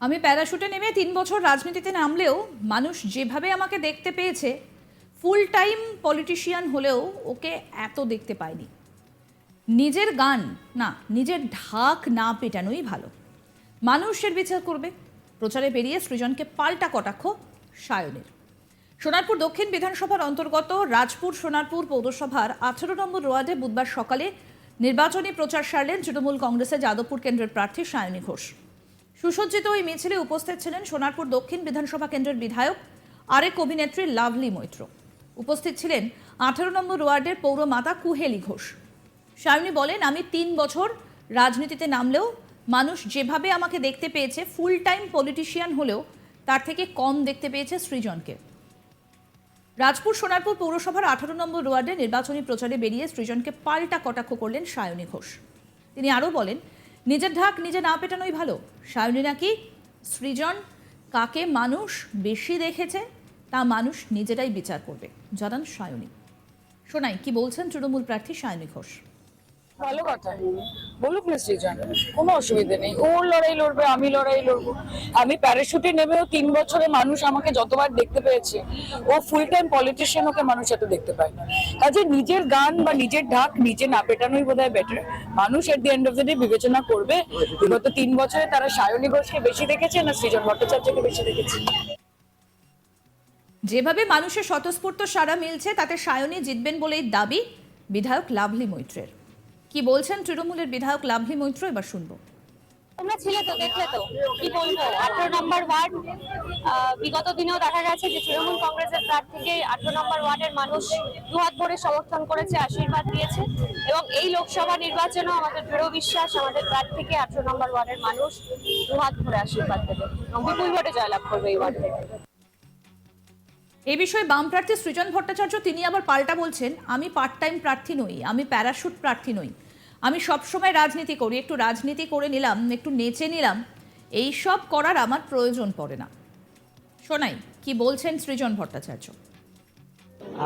আমি প্যারাশুটে নেমে তিন বছর রাজনীতিতে নামলেও মানুষ যেভাবে আমাকে দেখতে পেয়েছে ফুল টাইম পলিটিশিয়ান হলেও ওকে এত দেখতে পায়নি নিজের গান, না, নিজের ঢাক না পেটানোই ভালো। মানুষের বিচার করবে, প্রচারে বেরিয়ে সৃজনকে পাল্টা কটাক্ষ সায়নের। সোনারপুর দক্ষিণ বিধানসভার অন্তর্গত রাজপুর সোনারপুর পৌরসভার আঠেরো নম্বর ওয়ার্ডে বুধবার সকালে নির্বাচনী প্রচার সারলেন তৃণমূল কংগ্রেসের যাদবপুর কেন্দ্রের প্রার্থী সায়নী ঘোষ। সুসজ্জিত ওই মিছিলে উপস্থিত ছিলেন সোনারপুর দক্ষিণ বিধানসভা কেন্দ্রের বিধায়ক, আরেক অভিনেত্রী লাভলি মৈত্র। উপস্থিত ছিলেন আঠারো নম্বর ওয়ার্ডের পৌরমাতা কুহেলি ঘোষ। সায়নী বলেন, আমি তিন বছর রাজনীতিতে নামলেও মানুষ যেভাবে আমাকে দেখতে পেয়েছে ফুল টাইম পলিটিশিয়ান হলেও তার থেকে কম দেখতে পেয়েছে সৃজনকে। রাজপুর সোনারপুর পৌরসভার আঠারো নম্বর ওয়ার্ডে নির্বাচনী প্রচারে বেরিয়ে সৃজনকে পাল্টা কটাক্ষ করলেন সায়নী ঘোষ। তিনি আরও বলেন নিজের ঢাক নিজে না পেটানোই ভালো। সায়নী নাকি সৃজন কাকে মানুষ বেশি দেখেছে, তা মানুষ নিজেরাই বিচার করবে। জানান সায়নী। শোনাই, কি বলছেন তৃণমূল প্রার্থী সায়নী ঘোষ? ভালো কথা। বলুক না সৃজন কোনো অসুবিধা নেই। ওর লড়াই লড়বে, আমি লড়াই লড়বো। আমি প্যারাশুটে নেমেও তিন বছরে মানুষ আমাকে যতবার দেখতে পেয়েছে, ও ফুল টাইম পলিটিশিয়ান ওকে মানুষ এত দেখতে পায় না। কাজে নিজের গান বা নিজের ঢাক নিজে না পেটানোই বোধ হয় বেটার মানুষ at the end of the day বিবেচনা করবে বিগত তিন বছরে তারা সায়নী ঘোষকে বেশি দেখেছে না সৃজন ভট্টাচার্যকে বেশি দেখেছে? যেভাবে মানুষের স্বতঃস্ফূর্ত সাড়া মিলছে, তাতে সায়নী জিতবেন বলেই দাবি বিধায়ক লাভলি মৈত্রের। কি বলছেন তৃণমূলের বিধায়ক লাভলি মৈত্র? এবার শুনব। তোমরা ছিলে তো দেখলে তো। কি বলব? আঠারো নম্বর ওয়ার্ড বিগত দিনেও দেখা গেছে যে তৃণমূল কংগ্রেসের প্রার্থীকে আঠারো নম্বর ওয়ার্ডের মানুষ দুহাত ভরে সমর্থন করেছে আশীর্বাদ দিয়েছে। এবং এই লোকসভা নির্বাচনেও আমাদের দৃঢ় বিশ্বাস আমাদের প্রার্থীকে আঠারো নম্বর ওয়ার্ডের মানুষ দুহাত ভরে আশীর্বাদ দেবে। এবং বিপুল ভোটে জয়লাভ করবে এই ওয়ার্ড। থেকে এই বিষয়ে বাম প্রার্থী সৃজন ভট্টাচার্য তিনি আবার পাল্টা বলছেন আমি পার্ট টাইম প্রার্থী নই আমি প্যারাশুট প্রার্থী নই। আমি সবসময় রাজনীতি করি, একটু রাজনীতি করে নিলাম, একটু নেচে নিলাম, এই সব করার আমার প্রয়োজন পড়ে না। শোনাই, কি বলছেন সৃজন ভট্টাচার্য?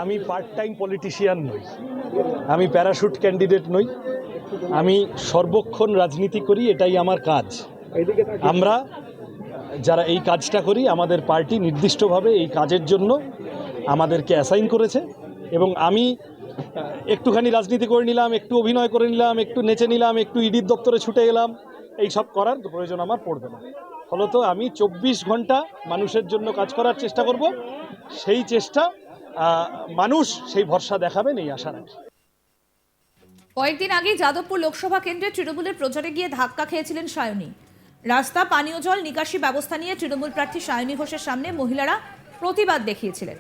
আমি পার্ট টাইম পলিটিশিয়ান নই, আমি প্যারাশুট ক্যান্ডিডেট নই, আমি সর্বক্ষণ রাজনীতি করি, এটাই আমার কাজ। আমরা যারা এই কাজটা করি, আমাদের পার্টি নির্দিষ্টভাবে এই কাজের জন্য আমাদেরকে অ্যাসাইন করেছে এবং আমি একটুখানি রাজনীতি করে নিলাম, একটু অভিনয় করে নিলাম, একটু নেচে নিলাম, একটু ইডির দপ্তরে ছুটে গেলাম এই সব করার প্রয়োজন আমার পড়বে না। ফলত আমি চব্বিশ ঘণ্টা মানুষের জন্য কাজ করার চেষ্টা করব, সেই চেষ্টা মানুষ সেই ভরসা দেখাবেন এই আশা রাখি। কয়েকদিন আগে যাদবপুর লোকসভা কেন্দ্রে তৃণমূলের প্রচারে গিয়ে ধাক্কা খেয়েছিলেন সায়নী। রাস্তা, পানীয় জল, নিকাশি ব্যবস্থা নিয়ে তৃণমূল প্রার্থী সায়নী ঘোষের সামনে মহিলারা প্রতিবাদ দেখিয়েছিলেন।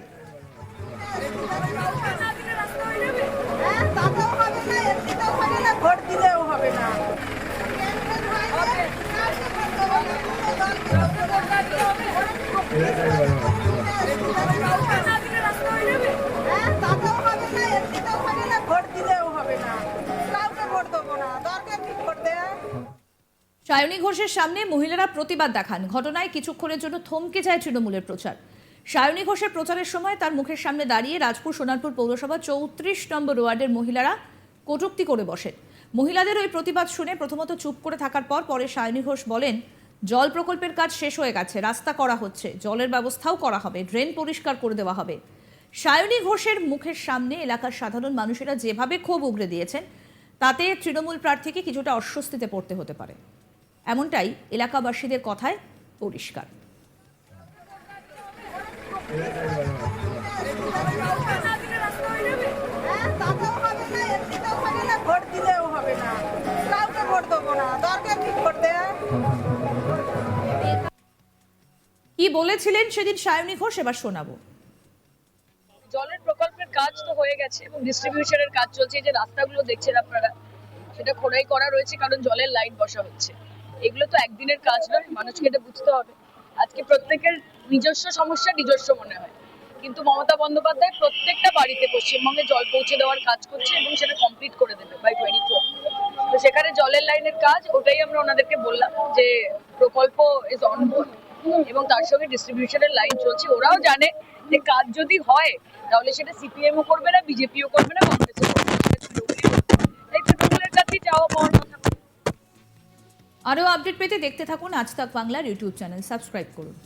সায়নী ঘোষের সামনে মহিলারা প্রতিবাদ দেখান। ঘটনায় কিছুক্ষণের জন্য থমকে যায় তৃণমূলের প্রচার। সায়নী ঘোষের প্রচারের সময় তার মুখের সামনে দাঁড়িয়ে রাজপুর সোনারপুর পৌরসভা চৌত্রিশ নম্বর ওয়ার্ডের মহিলারা কটূক্তি করে বসেন। মহিলাদের ওই প্রতিবাদ শুনে প্রথমত চুপ করে থাকার পর পরে সায়নী ঘোষ বলেন, জল প্রকল্পের কাজ শেষ হয়ে গেছে, রাস্তা করা হচ্ছে, জলের ব্যবস্থাও করা হবে, ড্রেন পরিষ্কার করে দেওয়া হবে। সায়নী ঘোষের মুখের সামনে এলাকার সাধারণ মানুষেরা যেভাবে ক্ষোভ উগরে দিয়েছেন, তাতে তৃণমূল প্রার্থীকে কিছুটা অস্বস্তিতে পড়তে হতে পারে। এমনটাই এলাকাবাসীদের কথায় পরিষ্কার তাতেও হবে না এমনিতেও হবে না ভোট দিলেও হবে না কাউকে ভোট দেবো না দরকার কি বলেছিলেন সেদিন সায়নী ঘোষ? এবার শোনাবো। জলের প্রকল্পের কাজ তো হয়ে গেছে এবং ডিস্ট্রিবিউশনের কাজ চলছে। এই যে রাস্তাগুলো দেখছেন আপনারা সেটা খোদাই করা রয়েছে কারণ জলের লাইন বসা হচ্ছে। এগুলো তো একদিনের কাজ নয় মানুষকে এটা বুঝতে হবে। আজকে প্রত্যেকের নিজস্ব সমস্যা, নিজস্ব মনে হয়। কিন্তু মমতা বন্দ্যোপাধ্যায় প্রত্যেকটা বাড়িতে পশ্চিমবঙ্গে জল পৌঁছে দেওয়ার কাজ করছে এবং সেটা কমপ্লিট করে দেবে বাই টোয়েন্টি ফোর তো সেখানে জলের লাইনের কাজ, ওটাই আমরা ওনাদেরকে বললাম যে প্রকল্প ইজ অন এবং তার সঙ্গে ডিস্ট্রিবিউশনের লাইন চলছে। ওরাও জানে যে কাজ যদি হয়, তাহলে সেটা সিপিএমও করবে না বিজেপিও করবে না, কংগ্রেসও আরও আপডেট পেতে দেখতে থাকুন আজ তাক বাংলার ইউটিউব চ্যানেল। সাবস্ক্রাইব করুন।